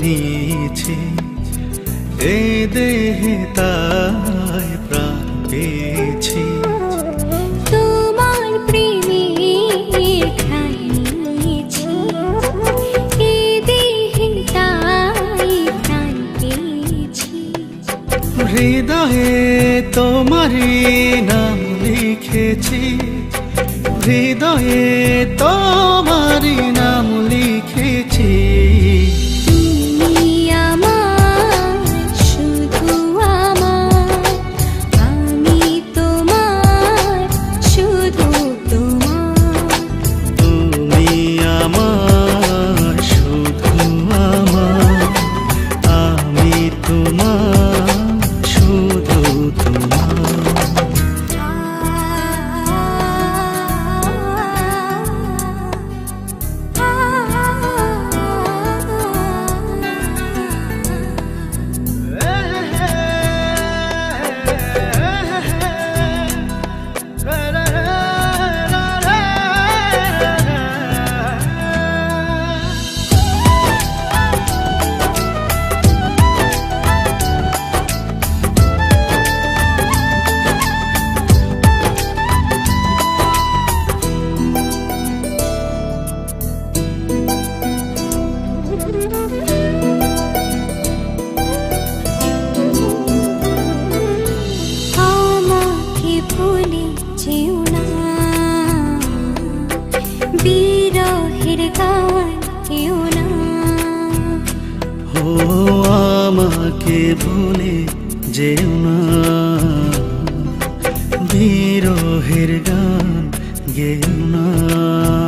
নিয়েছি এ দেহে তাই প্রাণ পেয়েছি। তোমার প্রেমের ঘ্রাণ নিয়েছি এ দেহে তাই প্রাণ পেয়েছি। হৃদয়ে তোমারই নাম লিখেছি। হৃদয়ে তোমারই নাম লিখেছি ভুলে যেও না। বিরহের গান কেউ না। ও আমাকে ভুলে যেও না। বিরহের গান গেও না।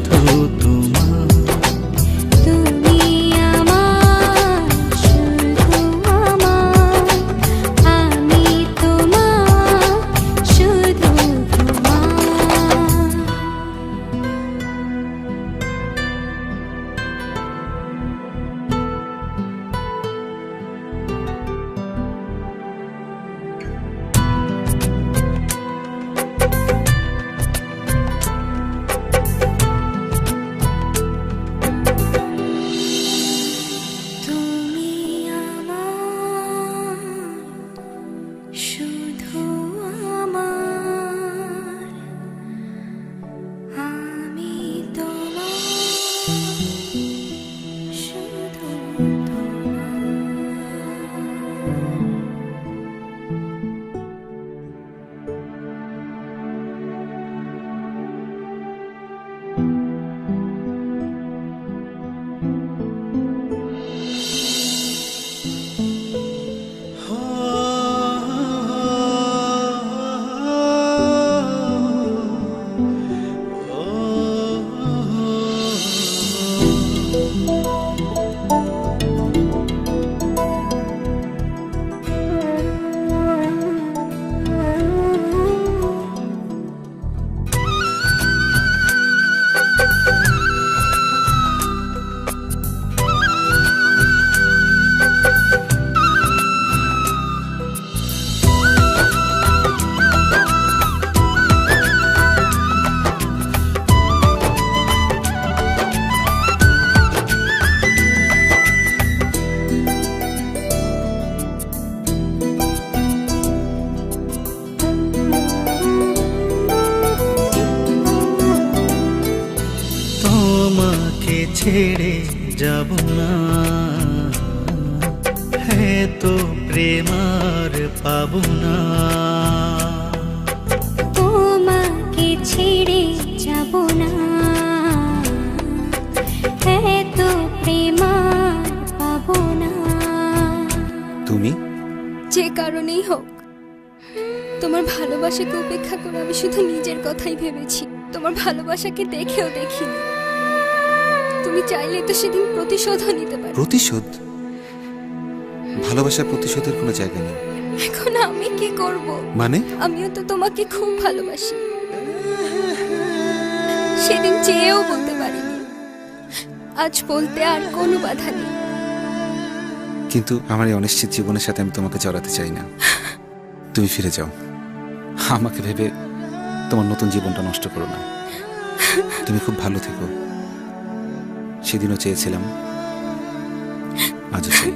শুধু শুধু তোমাকে ছেড়ে যাব না। হ্যাঁ তো প্রেমার পাব না। তোমাকে ছেড়ে যাব না। এত প্রেম আর পাবো না। তুমি? যে কারণেই হোক। তোমার ভালোবাসাকে উপেক্ষা করে আমি শুধু নিজের কথাই ভেবেছি। তোমার ভালোবাসাকে দেখেও দেখিনি। তুমি চাইলে তো সেদিন প্রতিশোধও নিতে পারো। প্রতিশোধ? ভালোবাসার প্রতিশোধের কোনো জায়গা নেই। এখন আমি কি করব? মানে? আমিও তো তোমাকে খুব ভালোবাসি। সেদিন চেয়েও বলতে পারিনি। আজ বলতে আর কোনো বাধা নেই। কিন্তু আমার এই অনিশ্চিত জীবনের সাথে আমি তোমাকে জড়াতে চাই না। তুমি ফিরে যাও। আমাকে ভেবে তোমার নতুন জীবনটা নষ্ট করো না। তুমি খুব ভালো থেকো। সেদিনও চেয়েছিলাম। আজও চাই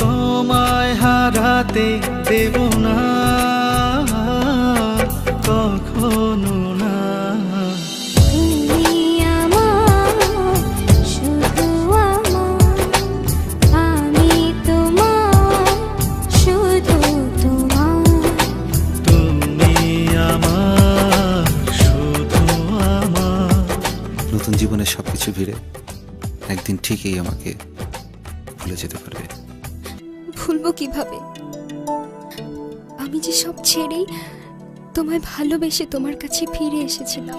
তোমায় হারাতে দেব না কখনো। সবকিছু ভিড়ে একদিন ঠিকই আমাকে ভুলে যেতে পারবে। ভুলবো কীভাবে? আমি যে সব ছেড়েই তোমায় ভালোবেসে তোমার কাছে ফিরে এসেছিলাম।